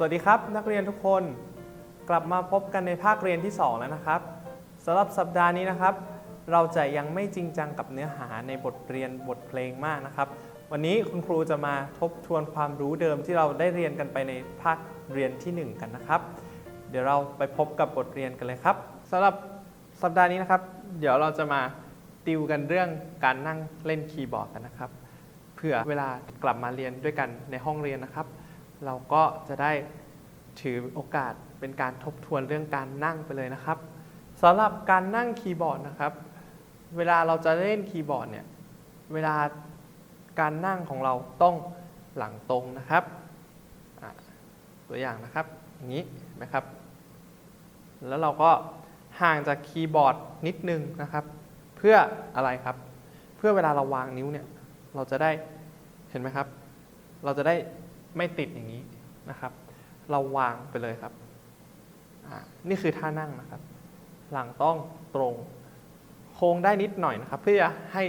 สวัสดีครับ นักเรียนทุกคนกลับมาพบกันในภาคเรียนที่ 2 แล้วนะครับสำหรับสัปดาห์นี้นะครับ เราจะยังไม่จริงจังกับเนื้อหาในบทเรียนบทเพลงมากนะครับ วันนี้คุณครูจะมาทบทวนความรู้เดิมที่เราได้เรียนกันไปในภาคเรียนที่ 1 กันนะครับ เดี๋ยวเราไปพบกับบทเรียนกันเลยครับสำหรับสัปดาห์นี้นะครับ เดี๋ยวเราจะมาติวกันเรื่องการนั่งเล่นคีย์บอร์ดกันนะครับเผื่อเวลากลับมาเรียนด้วยกันในห้องเรียนนะครับ เราก็จะได้ถือโอกาสเป็นการทบทวนเรื่องการนั่งไปเลยนะครับสำหรับการนั่งคีย์บอร์ดนะครับ เวลาเราจะเล่นคีย์บอร์ดเนี่ย เวลาการนั่งของเราต้องหลังตรงนะครับ ตัวอย่างนะครับ อย่างนี้นไหมครับ แล้วเราก็ห่างจากคีย์บอร์ดนิดนึงนะครับ เพื่ออะไรครับ เพื่อเวลาเราวางนิ้วเนี่ย เราจะได้ เห็นไหมครับ เราจะได้ ไม่ติดอย่างนี้นะครับ เราวางไปเลยครับ นี่คือท่านั่งนะครับ หลังต้องตรง โค้งได้นิดหน่อยนะครับ เพื่อให้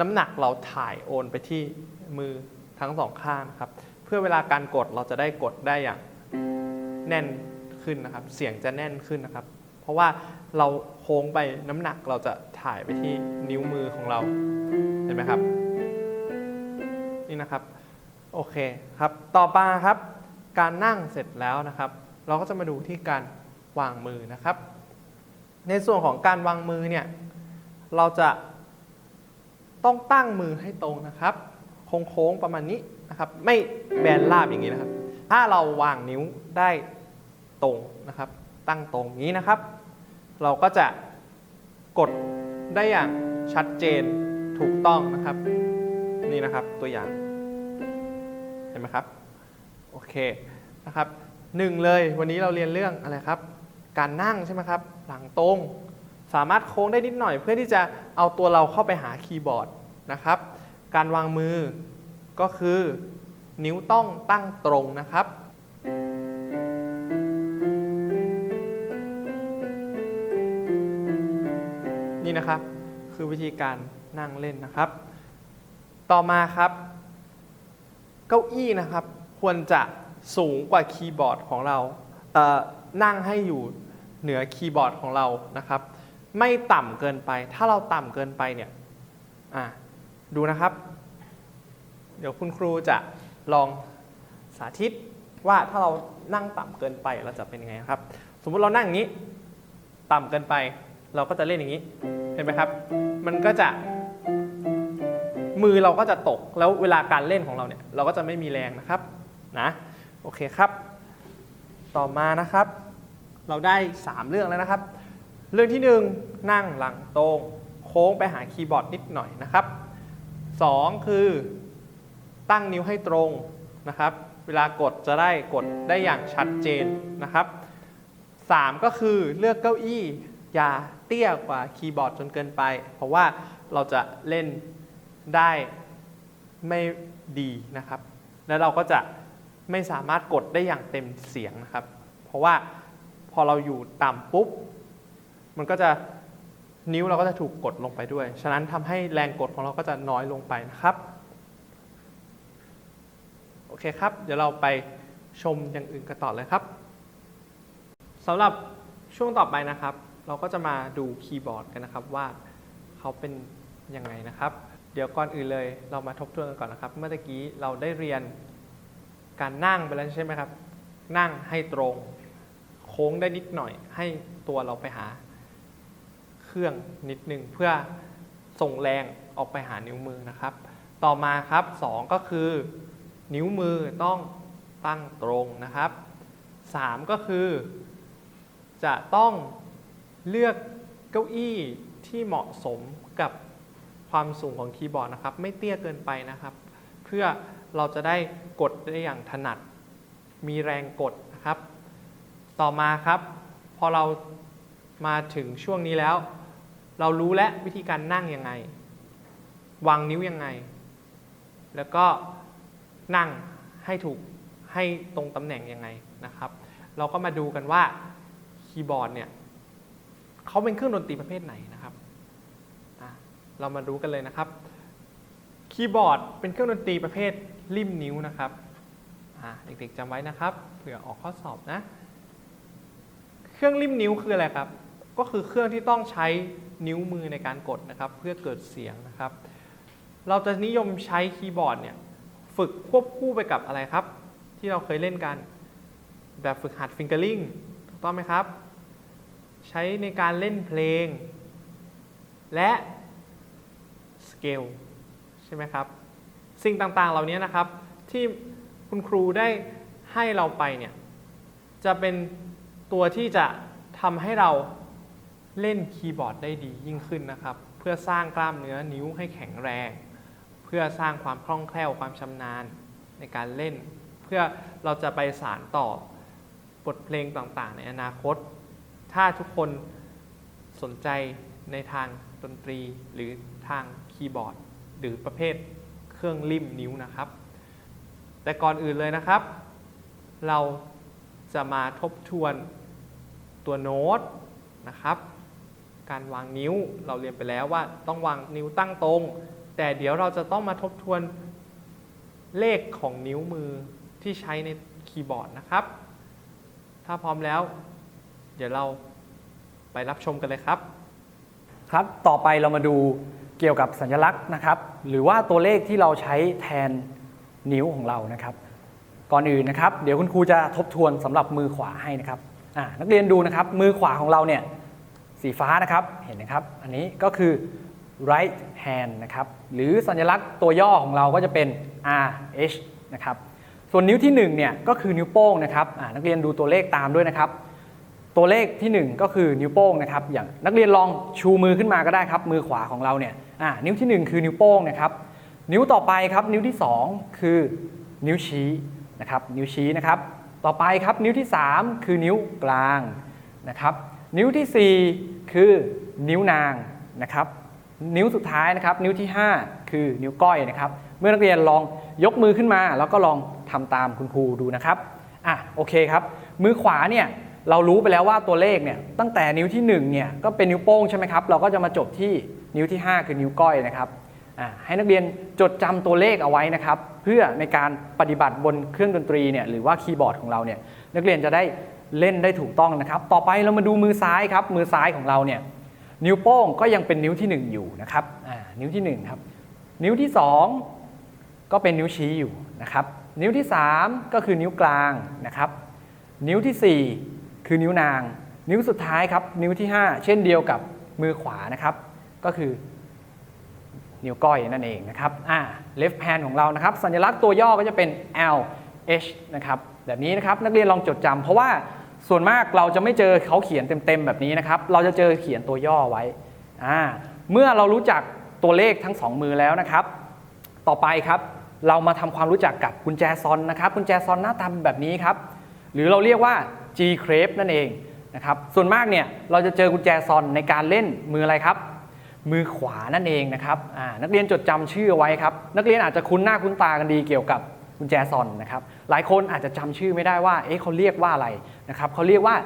น้ำหนักเราถ่ายโอนไปที่มือทั้งสองข้างครับ เพื่อเวลาการกดเราจะได้กดได้อย่างแน่นขึ้นนะครับ เสียงจะแน่นขึ้นนะครับ เพราะว่าเราโค้งไปน้ำหนักเราจะถ่ายไปที่นิ้วมือของเรา เห็นไหมครับ นี่นะครับ โอเคครับ ต่อมาครับ การนั่งเสร็จแล้วนะครับ เราก็จะมาดูที่การวางมือนะครับ ในส่วนของการวางมือเนี่ย เราจะต้องตั้งมือให้ตรงนะครับ โค้งๆประมาณนี้นะครับ ไม่แบนราบอย่างนี้นะครับ ถ้าเราวางนิ้วได้ตรงนะครับ ตั้งตรงนี้นะครับ เราก็จะกดได้อย่างชัดเจนถูกต้องนะครับ นี่นะครับตัวอย่าง ห็นไหมครับ โอเคนะครับหนึ่งเลยวันนี้เราเรียนเรื่องอะไรครับ การนั่งใช่ไหมครับ หลังตรง สามารถโค้งได้นิดหน่อย เพื่อที่จะเอาตัวเราเข้าไปหาคีย์บอร์ดนะครับ การวางมือก็คือนิ้วต้องตั้งตรงนะครับนี่นะครับคือวิธีการนั่งเล่นนะครับ ต่อมาครับ เก้าอี้นะครับควรจะสูงกว่าคีย์บอร์ดของเราเนั่งให้อยู่เหนือคีย์บอร์ดของเรานะครับ ไม่ต่ำเกินไป ถ้าเราต่ำเกินไปเนี่ยดูนะครับ เดี๋ยวคุณครูจะลองสาธิตว่าถ้าเรานั่งต่ำเกินไปเราจะเป็นยังไงครับ สมมุติเรานั่งอย่างนี้ ต่ำเกินไป เราก็จะเล่นอย่างนี้ เห็นไหมครับ มันก็จะ มือเราก็จะตกแล้วเวลาการเล่นของเราเนี่ยเราก็จะไม่มีแรงนะครับนะโอเคครับ ต่อมานะครับ เราได้ 3 เรื่องแล้วนะครับ เรื่องที่ 1 นั่งหลังตรง โค้งไปหาคีย์บอร์ดนิดหน่อยนะครับ 2 คือตั้งนิ้วให้ตรงนะครับ เวลากดจะได้กดได้อย่างชัดเจนนะครับ 3 ก็คือเลือกเก้าอี้อย่าเตี้ยกว่าคีย์บอร์ดจนเกินไป เพราะว่าเราจะเล่น ได้ไม่ดีนะครับ แล้วเราก็จะไม่สามารถกดได้อย่างเต็มเสียงนะครับ เพราะว่าพอเราอยู่ต่ำปุ๊บ มันก็จะนิ้วเราก็จะถูกกดลงไปด้วย ฉะนั้นทำให้แรงกดของเราก็จะน้อยลงไปนะครับ โอเคครับ เดี๋ยวเราไปชมอย่างอื่นกันต่อเลยครับสำหรับช่วงต่อไปนะครับ เราก็จะมาดูคีย์บอร์ดกันนะครับว่าเขาเป็นยังไงนะครับ เดี๋ยวก่อนอื่นเลยเรามาทบทวนกันก่อนนะครับ เมื่อกี้เราได้เรียนการนั่งไปแล้วใช่ไหมครับ นั่งให้ตรง โค้งได้นิดหน่อย ให้ตัวเราไปหา เครื่องนิดนึงเพื่อส่งแรงออกไปหานิ้วมือนะครับ ต่อมาครับสองก็คือ นิ้วมือต้องตั้งตรงนะครับสามก็คือ จะต้องเลือกเก้าอี้ที่เหมาะสมกับ ความสูงของคีย์บอร์ดนะครับ ไม่เตี้ยเกินไปนะครับ เพื่อเราจะได้กดได้อย่างถนัด มีแรงกดนะครับ ต่อมาครับ พอเรามาถึงช่วงนี้แล้ว เรารู้แล้ววิธีการนั่งยังไง วางนิ้วยังไง แล้วก็นั่งให้ถูกให้ตรงตำแหน่งยังไงนะครับ เราก็มาดูกันว่าคีย์บอร์ดเนี่ยเขาเป็นเครื่องดนตรีประเภทไหนนะครับ เรามาดูกันเลยนะครับ คีย์บอร์ดเป็นเครื่องดนตรีประเภทริมนิ้วนะครับเด็กๆจำไว้นะครับเผื่อออกข้อสอบนะ เครื่องริมนิ้วคืออะไรครับ ก็คือเครื่องที่ต้องใช้นิ้วมือในการกดนะครับ เพื่อเกิดเสียงนะครับ เราจะนิยมใช้คีย์บอร์ดเนี่ยฝึกควบคู่ไปกับอะไรครับ ที่เราเคยเล่นกัน แบบฝึกหัดฟิงเกอร์ลิงถูกต้องไหมครับ ใช้ในการเล่นเพลง และ สเกลใช่ไหมครับ สิ่งต่างๆ เหล่านี้นะครับที่คุณครูได้ให้เราไปเนี่ยจะเป็นตัวที่จะทำให้เราเล่นคีย์บอร์ดได้ดียิ่งขึ้นนะครับ เพื่อสร้างกล้ามเนื้อนิ้วให้แข็งแรง เพื่อสร้างความคล่องแคล่วความชำนาญในการเล่น เพื่อเราจะไปสารต่อบทเพลงต่างๆ ในอนาคต ถ้าทุกคนสนใจในทางดนตรีหรือทาง คีย์บอร์ด หรือประเภทเครื่องริมนิ้วนะครับ แต่ก่อนอื่นเลยนะครับ เราจะมาทบทวนตัวโน้ตนะครับ การวางนิ้วเราเรียนไปแล้วว่าต้องวางนิ้วตั้งตรง แต่เดี๋ยวเราจะต้องมาทบทวนเลขของนิ้วมือที่ใช้ในคีย์บอร์ดนะครับ ถ้าพร้อมแล้ว เดี๋ยวเราไปรับชมกันเลยครับ ครับ ต่อไปเรามาดู เกี่ยวกับสัญลักษณ์นะครับ หรือว่าตัวเลขที่เราใช้แทนนิ้วของเรานะครับ ก่อนอื่นนะครับ เดี๋ยวคุณครูจะทบทวนสำหรับมือขวาให้นะครับนักเรียนดูนะครับมือขวาของเราเนี่ยสีฟ้านะครับเห็นนะครับ อันนี้ก็คือ right hand นะครับหรือสัญลักษณ์ตัวย่อของเราก็จะเป็น R H นะครับส่วนนิ้วที่หนึ่งเนี่ยก็คือนิ้วโป้งนะครับนักเรียนดูตัวเลขตามด้วยนะครับ ตัวเลขทีหนึ่1 ก็คือนิ้วโป้งนะครับอย่างนักเรียนลองชูมือขึ้นมาก็ได้ครับ มือขวาของเราเนี่ยนิ้วทีหนึ่1 คือนิ้วโป้งนะครับนิ้วต่อไปครับนิ้วที่ 2 คือนิ้วชี้นะครับนิ้วชี้นะครับ ต่อไปครับนิ้วที่ 3 คือนิ้วกลางนะครับ นิ้วทีสี่4 คือนิ้วนางนะครับ นิ้วสุดท้ายนะครับ นิ้วที่ 5 คือนิ้วก้อยนะครับ เมื่อนักเรียนลองยกมือขึ้นมา แล้วก็ลองทำตามคุณครูดูนะครับอะโอเคครับ มือขวาเนี่ย เรารู้ไปแล้วว่าตัวเลขเนี่ยตั้งแต่นิ้วที่1เนี่ยก็เป็นนิ้วโป้งใช่ไหมครับเราก็จะมาจบที่นิ้วที่ 5 คือนิ้วก้อยนะครับให้นักเรียนจดจำตัวเลขเอาไว้นะครับ เพื่อในการปฏิบัติบนเครื่องดนตรีเนี่ยหรือว่าคีย์บอร์ดของเราเนี่ยนักเรียนจะได้เล่นได้ถูกต้องนะครับ ต่อไปเรามาดูมือซ้ายครับมือซ้ายของเราเนี่ยนิ้วโป้งก็ยังเป็นนิ้วที่ 1 อยู่นะครับนิ้วที่ 1 ครับ นิ้วที่ 2 ก็เป็นนิ้วชี้อยู่นะครับ นิ้วที่ 3 ก็คือนิ้วกลางนะครับ นิ้วทีสี่4 คือนิ้วนาง นิ้วสุดท้ายครับ นิ้วที่ 5 เช่นเดียวกับมือขวานะครับ ก็คือ นิ้วก้อยนั่นเองนะครับอ่า left hand ของเรานะครับ สัญลักษณ์ตัวย่อก็จะเป็น L H นะครับแบบนี้นะครับนักเรียนลองจดจำเพราะว่าส่วนมากเราจะไม่เจอเขาเขียนเต็มๆแบบนี้นะครับ เราจะเจอเขียนตัวย่อไว้อ่าเมื่อเรารู้จักตัวเลขทั้งสองมือแล้วนะครับ ต่อไปครับเรามาทำความรู้จักกับกุญแจซอนนะครับ กุญแจซอนหน้าตาเป็นแบบนี้ครับ หรือเราเรียกว่า G crepe นั่นเองนะครับส่วนมากเนี่ยเราจะเจอกุญแจซอนในการเล่นมืออะไรครับ มือขวานั่นเองนะครับนักเรียนจดจำชื่อไว้ครับ นักเรียนอาจจะคุ้นหน้าคุ้นตากันดีเกี่ยวกับกุญแจซอนนะครับหลายคนอาจจะจำชื่อไม่ได้ว่าเอ๊ะเขาเรียกว่าอะไรนะครับเขาเรียกว่า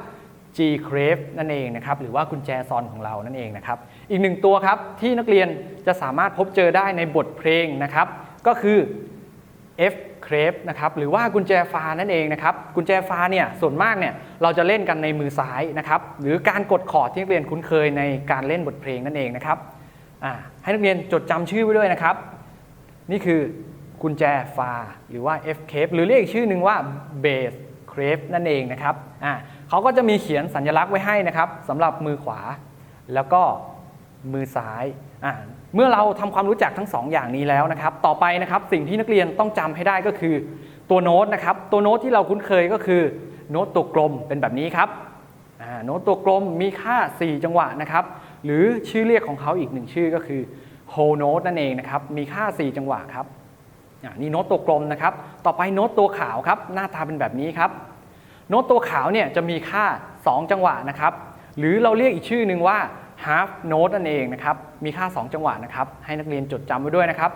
G crave นั่นเองนะครับหรือว่ากุญแจซอนของเรานั่นเองนะครับอีกหนึ่งตัวครับที่นักเรียนจะสามารถพบเจอได้ในบทเพลงนะครับก็คือ F crave นะครับหรือว่ากุญแจฟ้านั่นเองนะครับกุญแจฟาเนี่ยส่วนมากเนี่ยเราจะเล่นกันในมือซ้ายนะครับหรือการกดคอร์ดที่นักเรียนคุ้นเคยในการเล่นบทเพลงนั่นเองนะครับให้นักเรียนจดจำชื่อไว้ด้วยนะครับ นี่คือกุญแจฟาหรือว่า F cape หรือเรียกอีกชื่อหนึ่งว่า bass cape นั่นเองนะครับเขาก็จะมีเขียนสัญลักษณ์ไว้ให้นะครับสำหรับมือขวา แล้วก็ มือซ้ายอ่าเมื่อเราทำความรู้จักทั้งสองอย่างนี้แล้วนะครับ ต่อไปนะครับสิ่งที่นักเรียนต้องจำให้ได้ก็คือตัวโน้ตนะครับ ตัวโน้ตที่เราคุ้นเคยก็คือโน้ตตัวกลมเป็นแบบนี้ครับโน้ตตัวกลมมีค่า 4 จังหวะนะครับ หรือชื่อเรียกของเขาอีกหนึ่งชื่อก็คือ whole note นั่นเองนะครับ มีค่า 4 จังหวะครับนี่โน้ตตัวกลมนะครับ ต่อไปโน้ตตัวขาวครับ หน้าตาเป็นแบบนี้ครับ โน้ตตัวขาวเนี่ยจะมีค่า 2 จังหวะนะครับ หรือเราเรียกอีกชื่อหนึ่งว่า half note นั่นเองนะครับ มีค่า 2 จังหวะนะครับ ให้นักเรียนจดจำไว้ด้วยนะครับ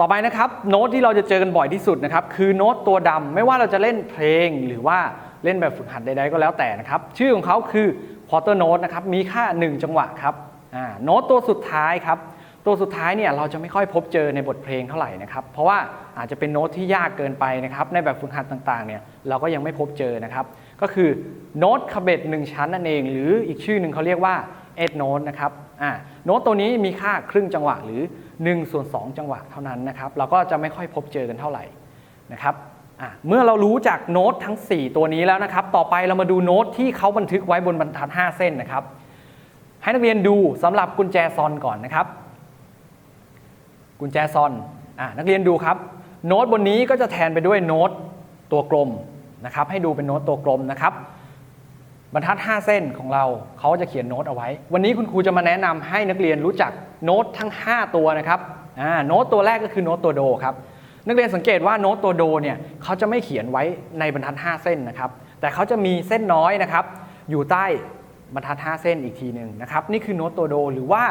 ต่อไปนะครับโน้ตที่เราจะเจอกันบ่อยที่สุดนะครับ คือโน้ตตัวดำไม่ว่าเราจะเล่นเพลงหรือว่าเล่นแบบฝึกหัดใดๆก็แล้วแต่นะครับ ชื่อของเขาคือ quarter note นะครับ มีค่า 1 จังหวะครับโน้ตตัวสุดท้ายครับตัวสุดท้ายเนี่ยเราจะไม่ค่อยพบเจอในบทเพลงเท่าไหร่นะครับ เพราะว่าอาจจะเป็นโน้ตที่ยากเกินไปนะครับ ในแบบฝึกหัดต่างๆเนี่ยเราก็ยังไม่พบเจอนะครับ ก็คือโน้ตคาเบตหนึ่งชั้นนั่นเอง หรืออีกชื่อหนึ่งเขาเรียกว่า เอ็ดโน้ตนะครับอ่าโน้ตตัวนี้มีค่าครึ่งจังหวะหรือ1ส่วน2จังหวะเท่านั้นนะครับ เราก็จะไม่ค่อยพบเจอกันเท่าไหร่นะครับอะเมื่อเรารู้จากโน้ตทั้ง 4 ตัวนี้แล้วนะครับ ต่อไปเรามาดูโน้ตที่เขาบันทึกไว้บนบรรทัด 5 เส้นนะครับ ให้นักเรียนดูสำหรับกุญแจซอนก่อนนะครับ กุญแจซอนอะนักเรียนดูครับ โน้ตบนนี้ก็จะแทนไปด้วยโน้ตตัวกลมนะครับ ให้ดูเป็นโน้ตตัวกลมนะครับ บรรทัด 5 เส้นของเราเขาจะเขียนโน้ตเอาไว้ วันนี้คุณครูจะมาแนะนำให้นักเรียนรู้จักโน้ตทั้ง 5 ตัวนะครับโน้ตตัวแรกก็คือโน้ตตัวโดครับนักเรียนสังเกตว่าโน้ตตัวโดเนี่ยเขาจะไม่เขียนไว้ในบรรทัด 5 เส้นนะครับ แต่เขาจะมีเส้นน้อยนะครับ อยู่ใต้บรรทัด 5 เส้นอีกทีหนึ่งนะครับ นี่คือโน้ตตัวโดหรือว่า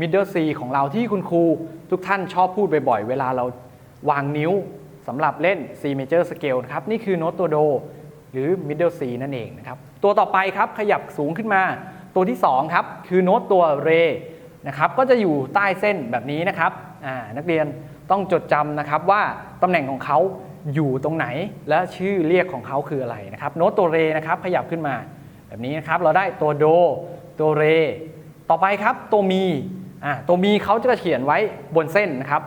middle C ของเราที่คุณครูทุกท่านชอบพูดบ่อยๆ เวลาเราวางนิ้วสำหรับเล่น C major scale นะครับ นี่คือโน้ตตัวโด หรือ middle C นั่นเองนะครับ ตัวต่อไปครับขยับสูงขึ้นมา ตัวที่2ครับคือโน้ตตัวเรนะครับก็จะอยู่ใต้เส้นแบบนี้นะครับนักเรียนต้องจดจำนะครับว่าตำแหน่งของเขาอยู่ตรงไหนและชื่อเรียกของเขาคืออะไรนะครับ โน้ตตัวเรนะครับขยับขึ้นมา แบบนี้นะครับเราได้ตัวโด ตัวเร ต่อไปครับตัวมีอ่าตัวมีเขาจะเขียนไว้บนเส้นนะครับ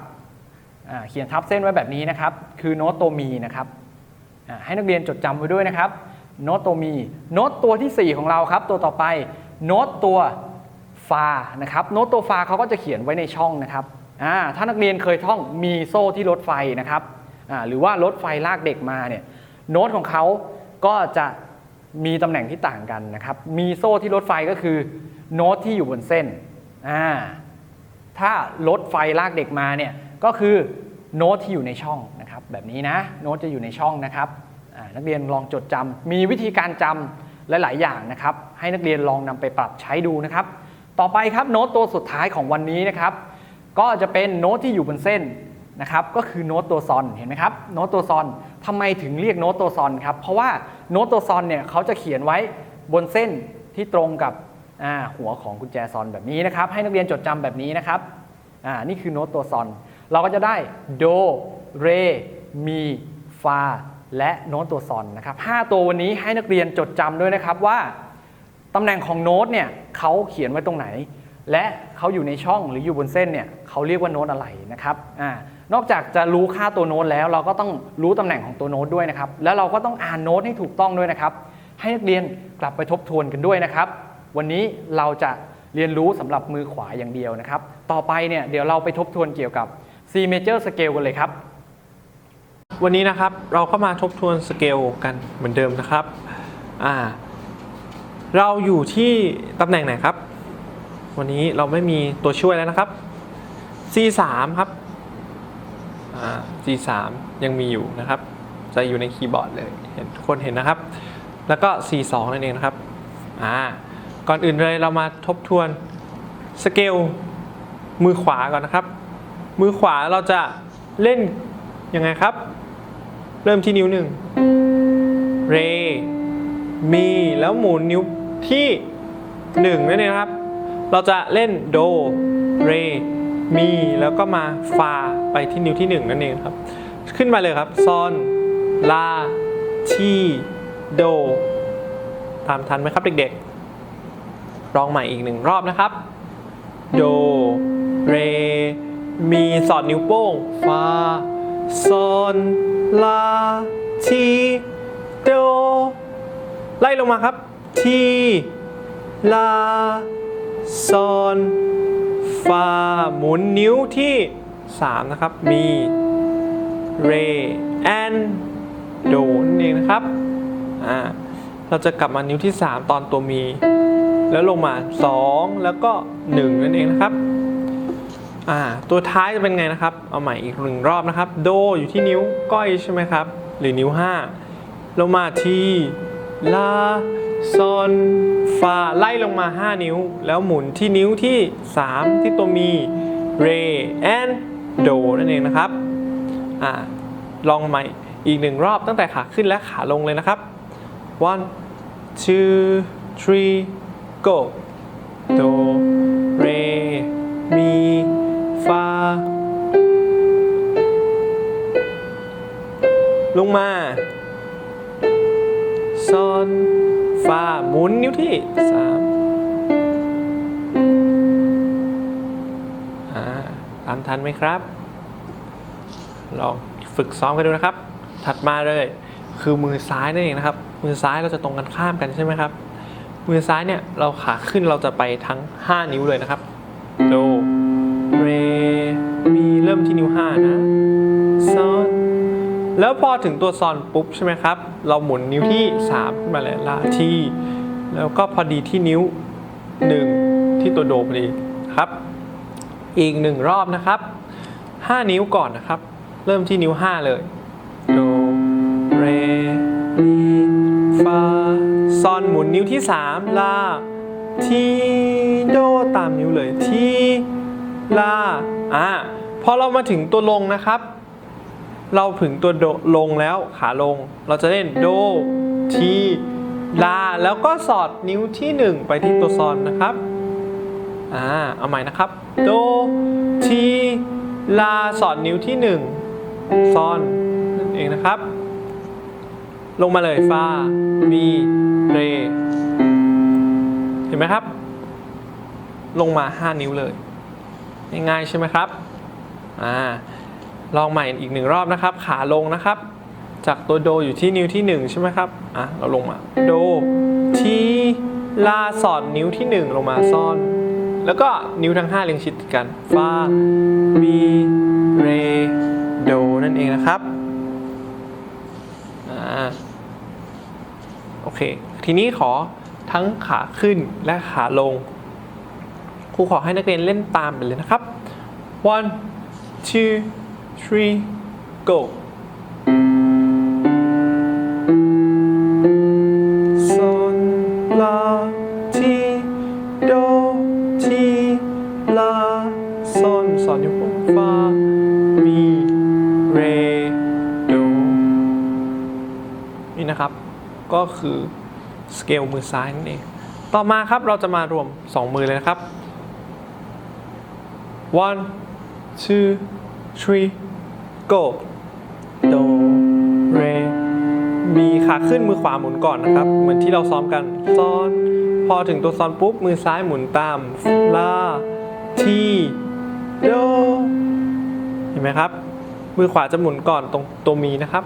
อ่าเขียนทับเส้นไว้แบบนี้นะครับ คือโน้ตตัวมีนะครับ ให้นักเรียนจดจำไว้ด้วยนะครับโน้ตตัวมีโน้ตตัวทีสี่ 4 ของเราครับ ตัวต่อไปโน้ตตัวฟานะครับโน้ตตัวฟาเขาก็จะเขียนไว้ในช่องนะครับถ้านักเรียนเคยท่องมีโซ่ที่รถไฟนะครับหรือว่ารถไฟลากเด็กมาเนี่ยโน้ตของเขาก็จะมีตำแหน่งที่ต่างกันนะครับ มีโซ่ที่รถไฟก็คือโน้ตที่อยู่บนเส้น ถ้ารถไฟลากเด็กมาเนี่ยก็คือ โน้ตที่อยู่ในช่องนะครับแบบนี้นะโน้ตจะอยู่ในช่องนะครับนักเรียนลองจดจำมีวิธีการจำหลาย ๆ อย่างนะครับ ให้นักเรียนลองนำไปปรับใช้ดูนะครับ ต่อไปครับโน้ตตัวสุดท้ายของวันนี้นะครับ ก็จะเป็นโน้ตที่อยู่บนเส้นนะครับก็คือโน้ตตัวซอนเห็นไหมครับโน้ตตัวซอนทำไมถึงเรียกโน้ตตัวซอนครับเพราะว่าโน้ตตัวซอนเนี่ยเขาจะเขียนไว้บนเส้นที่ตรงกับหัวของกุญแจซอนแบบนี้นะครับ ให้นักเรียนจดจำแบบนี้นะครับนี่คือโน้ตตัวซอน เราก็จะได้โดเรมีฟาและโน้ตตัวซอนนะครับห้าตัววันนี้ให้นักเรียนจดจำด้วยนะครับว่าตำแหน่งของโน้ตเนี่ยเขาเขียนไว้ตรงไหน และเขาอยู่ในช่องหรืออยู่บนเส้นเนี่ยเขาเรียกว่าโน้ตอะไรนะครับอานอกจากจะรู้ค่าตัวโน้ตแล้ว เราก็ต้องรู้ตำแหน่งของตัวโน้ตด้วยนะครับ แล้วเราก็ต้องอ่านโน้ตให้ถูกต้องด้วยนะครับ ให้นักเรียนกลับไปทบทวนกันด้วยนะครับ วันนี้เราจะเรียนรู้สำหรับมือขวาอย่างเดียวนะครับ ต่อไปเนี่ยเดี๋ยวเราไปทบทวนเกี่ยวกับ C major scale กันเลยครับ วันนี้นะครับเราก็มาทบทวนสเกลกันเหมือนเดิมนะครับอ่าเราอยู่ที่ตำแหน่งไหนครับ วันนี้เราไม่มีตัวช่วยแล้วนะครับ C3 ครับอ่า C3 ยังมีอยู่นะครับ จะอยู่ในคีย์บอร์ดเลยเห็นทุกคนเห็นนะครับ แล้วก็ C2 นั่นเองนะครับอ่าก่อนอื่นเลยเรามาทบทวนสเกลมือขวาก่อนนะครับ มือขวาเราจะเล่นยังไงครับ เริ่มที่นิ้วหนึ่งเร มี แล้วหมุนนิ้วที่หนึ่งนั่นเองครับ เราจะเล่นโด เร มี แล้วก็มาฟาไปที่นิ้วที่หนึ่งนั่นเองครับ ขึ้นมาเลยครับซอนลาทีโด ตามทันไหมครับเด็กๆลองใหม่อีกหนึ่งรอบนะครับ โด เร มีสอดนิ้วโป้งฟาซอนลาทีโดไล่ลงมาครับ ทีลาซอนฟาหมุนนิ้วที่ 3 นะครับ มีเรแอนโดนนเองนะครับอ่าเราจะกลับมานิ้วที่ 3 ตอนตัวมี แล้วลงมา 2 แล้วก็ 1 นั่นเองนะครับ อ่าตัวท้ายจะเป็นไงนะครับ เอาใหม่อีกหนึ่งรอบนะครับ โดอยู่ที่นิ้วก้อยใช่ไหมครับ หรือนิ้ว5ลงมาทีลาซอนฟาไล่ลงมา 5 นิ้ว แล้วหมุนที่นิ้วที่ 3 ที่ตัวมี เรแอนโดนั่นเองนะครับอ่าลองใหม่อีกหนึ่งรอบตั้งแต่ขาขึ้นและขาลงเลยนะครับ one two three go โดเฟ้า ลงมาซ่อนฟ้าหมุนนิ้วที่สามตามทันไหมครับ ลองฝึกซ้อมกันดูนะครับ ถัดมาเลย คือมือซ้ายนั่นเองนะครับ มือซ้ายเราจะตรงกันข้ามกันใช่ไหมครับ มือซ้ายเนี่ยเราขาขึ้นเราจะไปทั้ง 5 นิ้วเลยนะครับ โด มที่นิ้ว 5 นะซอนแล้วพอถึงตัวซอนปุ๊บใช่ไหมครับ เราหมุนนิ้วที่3ขึ้นมาเลยลาที่ แล้วก็พอดีที่นิ้ว 1 ที่ตัวโดพอดีครับ อีกหนึ่งรอบนะครับ 5 นิ้วก่อนนะครับ เริ่มที่นิ้ว 5 เลยโดเรมีฟาซอนหมุนนิ้วที่ 3 ลาทีโดตามนิ้วเลยทีลาอ่า พอเรามาถึงตัวลงนะครับ เราถึงตัวโดลงแล้วขาลง เราจะเล่นโดทีลาแล้วก็สอดนิ้วที่ 1 ไปที่ตัวซอนนะครับอ่าเอาใหม่นะครับโดทีลาสอดนิ้วที่ 1 ซอนนั่นเองนะครับ ลงมาเลยฟามีเรเห็นไหมครับ ลงมา 5 นิ้วเลย ง่ายๆใช่ไหมครับ อ่าลองใหม่อีกหนึ่งรอบนะครับ ขาลงนะครับ จากตัวโดอยู่ที่นิ้วที่1ใช่ไหมครับอะเราลงมาโดทีลาสอดนิ้วที่ 1 ลงมาซ่อน แล้วก็นิ้วทั้ง5เรียงชิดกันฟามีเรโดนั่นเองนะครับอ่าโอเค ทีนี้ขอทั้งขาขึ้นและขาลงครูขอให้นักเรียนเล่นตามไปเลยนะครับ one two three go ซอนลาทีโดทีลาซอนซอนนิ้วโป้งฟามีเรโดนี่นะครับ ก็คือสเกลมือซ้ายนั่นเอง ต่อมาครับเราจะมารวม 2 มือเลยนะครับ one two three go โดเรมีขาขึ้นมือขวาหมุนก่อนนะครับ เหมือนที่เราซ้อมกันซอน พอถึงตัวซอนปุ๊บ มือซ้ายหมุนตามลาทีโดเห็นไหมครับ มือขวาจะหมุนก่อนตรงตัวมีนะครับ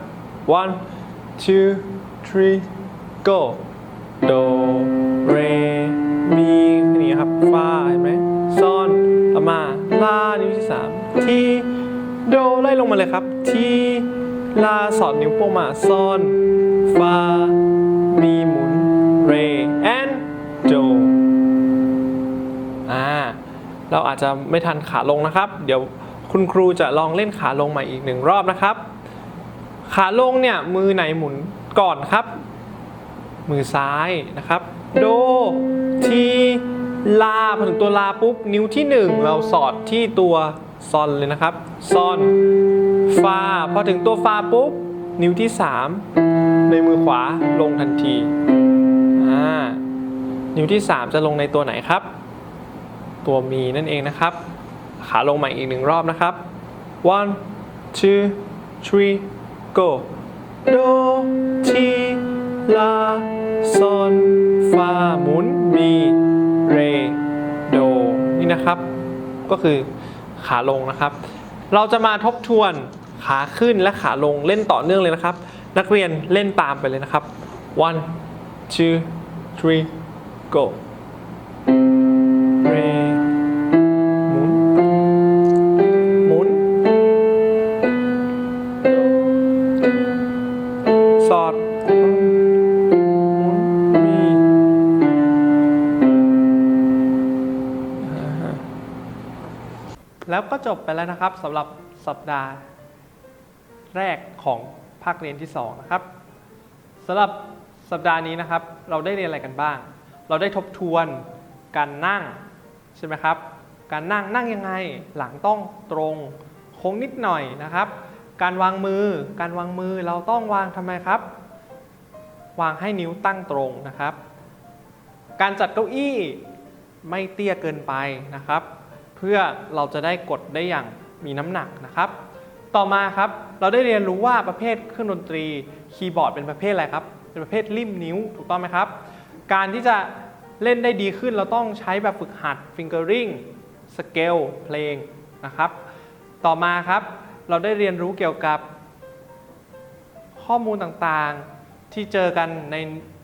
one two three go โดเรมีนี่ครับฟาเห็นไหมซอนต่อมาลานิ้วที่สาม ทีโดไล่ลงมาเลยครับ ทีลาสอดนิ้วโป้งมาซ่อนฟามีหมุนเร and โดอ่าเราอาจจะไม่ทันขาลงนะครับ เดี๋ยวคุณครูจะลองเล่นขาลงใหม่อีกหนึ่งรอบนะครับ ขาลงเนี่ยมือไหนหมุนก่อนครับ มือซ้ายนะครับ โดทีลาพอถึงตัวลาปุ๊บนิ้วที่ 1 เราสอดที่ตัว ซอนเลยนะครับซอนฟาพอถึงตัวฟาปุ๊บ นิ้วที่ 3 ในมือขวาลงทันทีอ่านิ้วที่ 3 จะลงในตัวไหนครับ ตัวมีนั่นเองนะครับ ขาลงใหม่อีกหนึ่งรอบนะครับ one two three go โดทีลาซอนฟาหมุนมีเรโดนี่นะครับ ก็คือ ขาลงนะครับ เราจะมาทบทวนขาขึ้นและขาลงเล่นต่อเนื่องเลยนะครับ นักเรียนเล่นตามไปเลยนะครับ one two three go เไปแล้วนะครับสำหรับสัปดาห์แรกของภาคเรียนที่2นะครับสำหรับสัปดาห์นี้นะครับ เราได้เรียนอะไรกันบ้าง เราได้ทบทวนการนั่งใช่ไหมครับ การนั่งนั่งยังไงหลังต้องตรงโค้งนิดหน่อยนะครับ การวางมือ การวางมือเราต้องวางทำไมครับ วางให้นิ้วตั้งตรงนะครับ การจัดเก้าอี้ไม่เตี้ยเกินไปนะครับ พื่อเราจะได้กดได้อย่างมีน้ำหนักนะครับ ต่อมาครับเราได้เรียนรู้ว่าประเภทเครื่องดนตรีคีย์บอร์ดเป็นประเภทอะไรครับ เป็นประเภทริมนิ้วถูกต้องไหมครับ การที่จะเล่นได้ดีขึ้นเราต้องใช้แบบฝึกหัด fingering scale เพลงนะครับ ต่อมาครับเราได้เรียนรู้เกี่ยวกับ ข้อมูลต่างๆที่เจอกันใน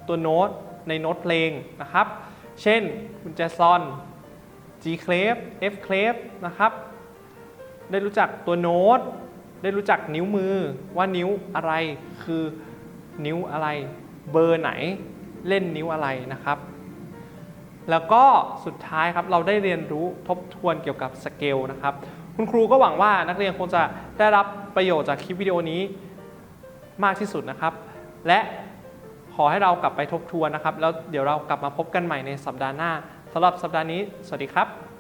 ตัวโน้ตในโน้ตเพลงนะครับ เช่นกุญแจซอน G clef F clef นะครับ ได้รู้จักตัวโน้ต ได้รู้จักนิ้วมือว่านิ้วอะไรคือนิ้วอะไร เบอร์ไหน เล่นนิ้วอะไรนะครับ แล้วก็สุดท้ายครับเราได้เรียนรู้ทบทวนเกี่ยวกับสเกลนะครับ คุณครูก็หวังว่านักเรียนคงจะได้รับประโยชน์จากคลิปวิดีโอนี้มากที่สุดนะครับ และขอให้เรากลับไปทบทวนนะครับ แล้วเดี๋ยวเรากลับมาพบกันใหม่ในสัปดาห์หน้า สำหรับสัปดาห์นี้ สวัสดีครับ